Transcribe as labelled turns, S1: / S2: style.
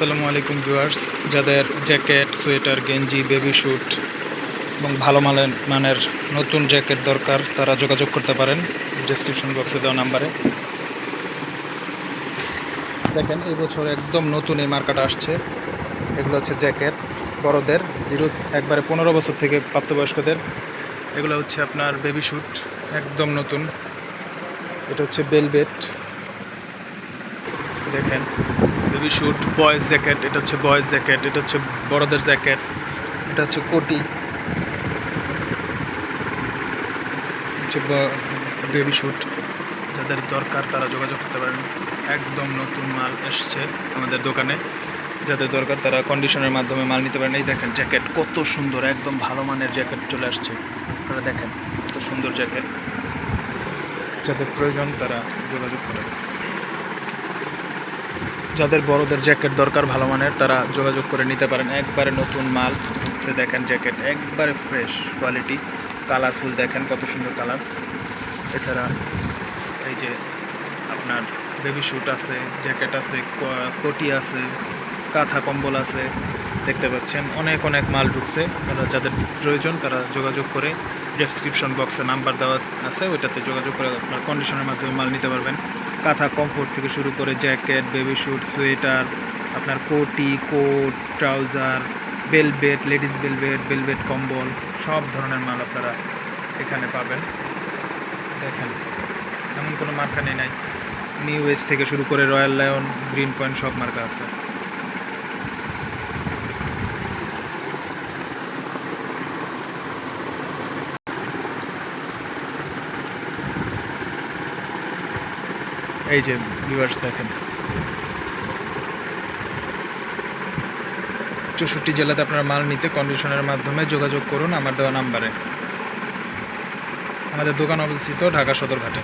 S1: আসসালামু আলাইকুম ভিউয়ার্স। যাদের জ্যাকেট, সোয়েটার, গেঞ্জি, বেবি শ্যুট এবং ভালো মানের মানের নতুন জ্যাকেট দরকার, তারা যোগাযোগ করতে পারেন। ডেসক্রিপশন বক্সে দেওয়া নাম্বারে। দেখেন, এই বছর একদম নতুন এই মার্কাটা আসছে। এগুলো হচ্ছে জ্যাকেট বড়দের, জিরো একবারে পনেরো বছর থেকে প্রাপ্তবয়স্কদের। এগুলো হচ্ছে আপনার বেবি শ্যুট একদম নতুন। এটা হচ্ছে বেলবেট দেখেন বেবি শ্যুট বয়েজ জ্যাকেট এটা হচ্ছে বয়েজ জ্যাকেট এটা হচ্ছে বড়দের জ্যাকেট এটা হচ্ছে কোটি। হচ্ছে বেবি স্যুট যাদের দরকার তারা যোগাযোগ করতে পারেন। একদম নতুন মাল এসছে আমাদের দোকানে। যাদের দরকার তারা কন্ডিশনের মাধ্যমে মাল নিতে পারেন। এই দেখেন জ্যাকেট কত সুন্দর, একদম ভালো মানের জ্যাকেট চলে আসছে। আপনারা দেখেন কত সুন্দর জ্যাকেট যাদের প্রয়োজন তারা যোগাযোগ করেন। যাদের বড়দের জ্যাকেট দরকার, ভালো মানের, তারা যোগাযোগ করে নিতে পারেন। একবারে নতুন মাল সে দেখেন জ্যাকেট, একবারে ফ্রেশ কোয়ালিটি কালারফুল দেখেন কত সুন্দর কালার। এছাড়া এই যে আপনার বেবি শ্যুট আছে, জ্যাকেট আছে কোটি আছে, কাঁথা কম্বল আছে, দেখতে পাচ্ছেন, অনেক অনেক মাল ঢুকছে। আপনারা যাদের প্রয়োজন, তারা যোগাযোগ করে ডেসক্রিপশন বক্সে নাম্বার দেওয়া আছে, ওইটাতে যোগাযোগ করে আপনার কন্ডিশনের মাধ্যমে মাল নিতে পারবেন। কাঁথা কমফোর্ট থেকে শুরু করে জ্যাকেট বেবি শ্যুট সোয়েটার আপনার কোটি coat trouser velvet ladies velvet velvet কম্বল, সব ধরনের মাল আপনারা এখানে পাবেন। দেখেন, এমন কোনো মার্কা নেই নাই। নিউ এজ থেকে শুরু করে রয়্যাল লায়ন গ্রিন পয়েন্ট সব মার্কা আছে। এই যে ভিউয়ার্স দেখেন। চৌষট্টি জেলাতে আপনারা মাল নিতে কন্ডিশনের মাধ্যমে যোগাযোগ করুন আমার দেওয়া নাম্বারে আমাদের দোকান অবস্থিত ঢাকা সদরঘাটে